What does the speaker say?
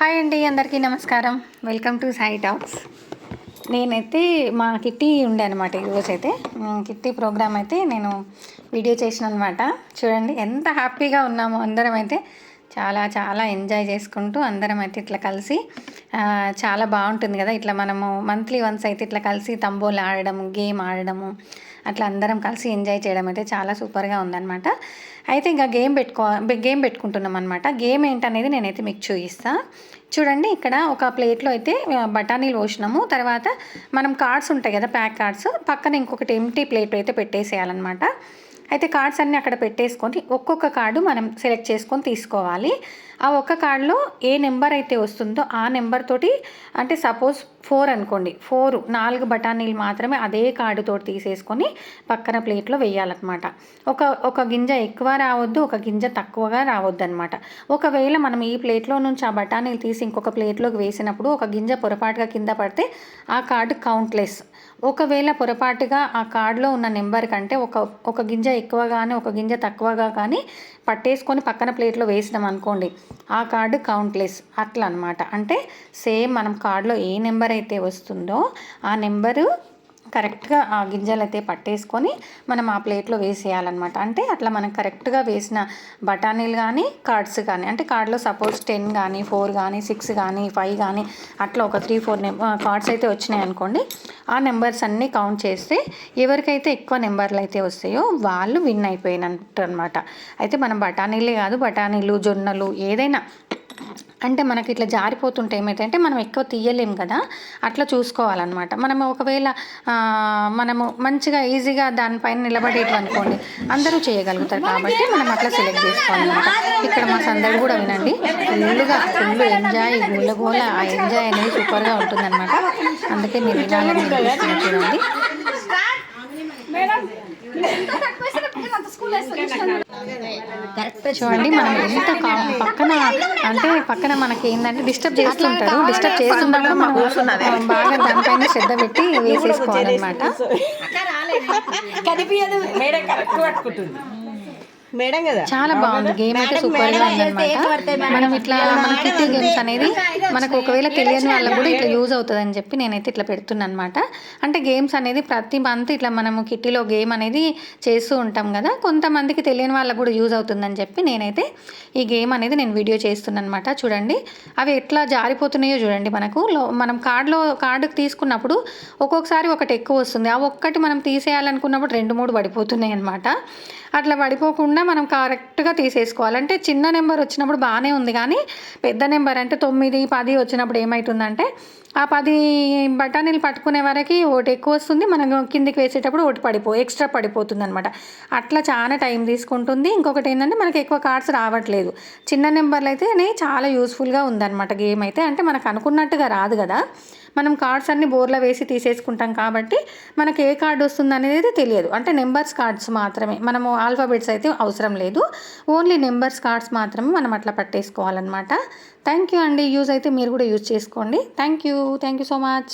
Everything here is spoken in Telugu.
హాయ్ అండి అందరికీ నమస్కారం. వెల్కమ్ టు సాయి టాక్స్ నేనైతే మా కిట్టి ఉండే అనమాట ఈరోజు అయితే కిట్టి ప్రోగ్రామ్ అయితే నేను వీడియో చేసిన అనమాట చూడండి ఎంత హ్యాపీగా ఉన్నామో అందరం అయితే. చాలా చాలా ఎంజాయ్ చేసుకుంటూ అందరం అయితే ఇట్లా కలిసి చాలా బాగుంటుంది కదా. ఇట్లా మనము మంత్లీ వన్స్ అయితే ఇట్లా కలిసి తంబోలు ఆడడము గేమ్ ఆడడము అట్లా అందరం కలిసి ఎంజాయ్ చేయడం అయితే చాలా సూపర్గా ఉందన్నమాట. అయితే ఇంకా గేమ్ పెట్టుకో గేమ్ పెట్టుకుంటున్నాం అనమాట గేమ్ ఏంటనేది నేనైతే మీకు చూపిస్తాను చూడండి ఇక్కడ ఒక ప్లేట్లో అయితే బఠానీలు పోసినాము. తర్వాత మనం కార్డ్స్ ఉంటాయి కదా ప్యాక్ కార్డ్స్ పక్కన ఇంకొకటి ఎంటీ ప్లేట్ అయితే పెట్టేసేయాలన్నమాట. అయితే కార్డ్స్ అన్నీ అక్కడ పెట్టేసుకొని ఒక్కొక్క కార్డు మనం సెలెక్ట్ చేసుకొని తీసుకోవాలి. ఆ ఒక్క కార్డులో ఏ నెంబర్ అయితే వస్తుందో ఆ నెంబర్ తోటి అంటే సపోజ్ ఫోర్ అనుకోండి. ఫోర్ నాలుగు బఠానీలు మాత్రమే అదే కార్డుతో తీసేసుకొని పక్కన ప్లేట్లో వేయాలన్నమాట. ఒక ఒక గింజ ఎక్కువ రావద్దు ఒక గింజ తక్కువగా రావద్దు అనమాట ఒకవేళ మనం ఈ ప్లేట్లో నుంచి ఆ బఠానీలు తీసి ఇంకొక ప్లేట్లోకి వేసినప్పుడు ఒక గింజ పొరపాటుగా కింద పడితే ఆ కార్డు కౌంట్లెస్ ఒకవేళ పొరపాటుగా ఆ కార్డులో ఉన్న నెంబర్ కంటే ఒక ఒక గింజ ఎక్కువ కానీ ఒక గింజ తక్కువగా కానీ పట్టేసుకొని పక్కన ప్లేట్లో వేసినాం అనుకోండి ఆ కార్డు కౌంట్లెస్. అట్లా అనమాట అంటే సేమ్ మనం కార్డులో ఏ నెంబర్ అయితే వస్తుందో ఆ నెంబరు కరెక్ట్గా ఆ గింజలు అయితే పట్టేసుకొని మనం ఆ ప్లేట్లో వేసేయాలన్నమాట. అంటే అట్లా మనం కరెక్ట్గా వేసిన బఠానీలు కానీ కార్డ్స్ కానీ అంటే కార్డ్లో సపోజ్ టెన్ కానీ ఫోర్ కానీ సిక్స్ కానీ ఫైవ్ కానీ అట్లా ఒక త్రీ ఫోర్ కార్డ్స్ అయితే వచ్చినాయి అనుకోండి ఆ నెంబర్స్ అన్నీ కౌంట్ చేస్తే ఎవరికైతే ఎక్కువ నెంబర్లు అయితే వస్తాయో వాళ్ళు విన్ అయిపోయినట్టు అనమాట అయితే మనం బఠానీలే కాదు బఠానీలు జొన్నలు ఏదైనా అంటే మనకి ఇట్లా జారిపోతుంటే ఏమైతే మనం ఎక్కువ తీయలేం కదా అట్లా చూసుకోవాలన్నమాట. మనం ఒకవేళ మనము మంచిగా ఈజీగా దానిపైన నిలబడేటి అనుకోండి అందరూ చేయగలుగుతారు కాబట్టి మనం అట్లా సెలెక్ట్ చేసుకోవాలన్నమాట. ఇక్కడ మా సందడి కూడా వినండి. ఫుల్గా ఫుల్ ఎంజాయ్ గోల ఆ ఎంజాయ్ అనేది సూపర్గా ఉంటుందన్నమాట. అందుకే మీరు వినాలని చూడండి చూడండి మనం ఎంత పక్కన అంటే పక్కన మనకి ఏంటంటే డిస్టర్బ్ చేస్తుంటారు. డిస్టర్బ్ చేస్తుండగా మనం బాగా దానిపైన శ్రద్ధ పెట్టి వేసేసుకోవాలన్నమాట. కనిపించదు. మేడం కరెక్ట్ పట్టుకుంటుంది. మేడం కదా? చాలా బాగుంది. గేమ్ అయితే సూపర్గా ఉందన్నమాట. మనం ఇట్లా మన కిట్టి గేమ్స్ అనేది మనకు ఒకవేళ తెలియని వాళ్ళకి కూడా ఇట్లా యూజ్ అవుతుంది అని చెప్పి నేనైతే ఇట్లా పెడుతున్నాను అనమాట అంటే గేమ్స్ అనేది ప్రతి మంత్ ఇట్లా మనము కిట్టీలో గేమ్ అనేది చేస్తూ ఉంటాం కదా. కొంతమందికి తెలియని వాళ్ళకి కూడా యూజ్ అవుతుందని చెప్పి నేనైతే ఈ గేమ్ అనేది నేను వీడియో చేస్తున్నాను అనమాట చూడండి. అవి ఎట్లా జారిపోతున్నాయో చూడండి మనకు. మనం కార్డులో కార్డు తీసుకున్నప్పుడు ఒక్కొక్కసారి ఒకటి ఎక్కువ వస్తుంది. ఆ ఒక్కటి మనం తీసేయాలనుకున్నప్పుడు రెండు మూడు పడిపోతున్నాయి అనమాట అట్లా పడిపోకుండా మనం కరెక్ట్గా తీసేసుకోవాలి. అంటే చిన్న నెంబర్ వచ్చినప్పుడు బాగానే ఉంది కానీ పెద్ద నెంబర్ అంటే తొమ్మిది పది వచ్చినప్పుడు ఏమవుతుందంటే ఆ పది బఠానీలు పట్టుకునే వరకు ఒకటి ఎక్కువ వస్తుంది. మనం కిందికి వేసేటప్పుడు ఒకటి పడిపో ఎక్స్ట్రా పడిపోతుంది అనమాట అట్లా చాలా టైం తీసుకుంటుంది. ఇంకొకటి ఏంటంటే మనకి ఎక్కువ కార్డ్స్ రావట్లేదు. చిన్న నెంబర్లు అయితే చాలా యూస్ఫుల్గా ఉందన్నమాట గేమ్ అయితే. అంటే మనకు అనుకున్నట్టుగా రాదు కదా. మనం కార్డ్స్ అన్ని బోర్లో వేసి తీసేసుకుంటాం కాబట్టి మనకి ఏ కార్డు వస్తుంది అనేది తెలియదు. అంటే నెంబర్స్ కార్డ్స్ మాత్రమే. మనము ఆల్ఫాబెట్స్ అయితే అవసరం లేదు. ఓన్లీ నెంబర్స్ కార్డ్స్ మాత్రమే మనం అట్లా పట్టేసుకోవాలన్నమాట. థ్యాంక్ యూ అండి. యూజ్ అయితే మీరు కూడా యూజ్ చేసుకోండి. Thank you thank you so much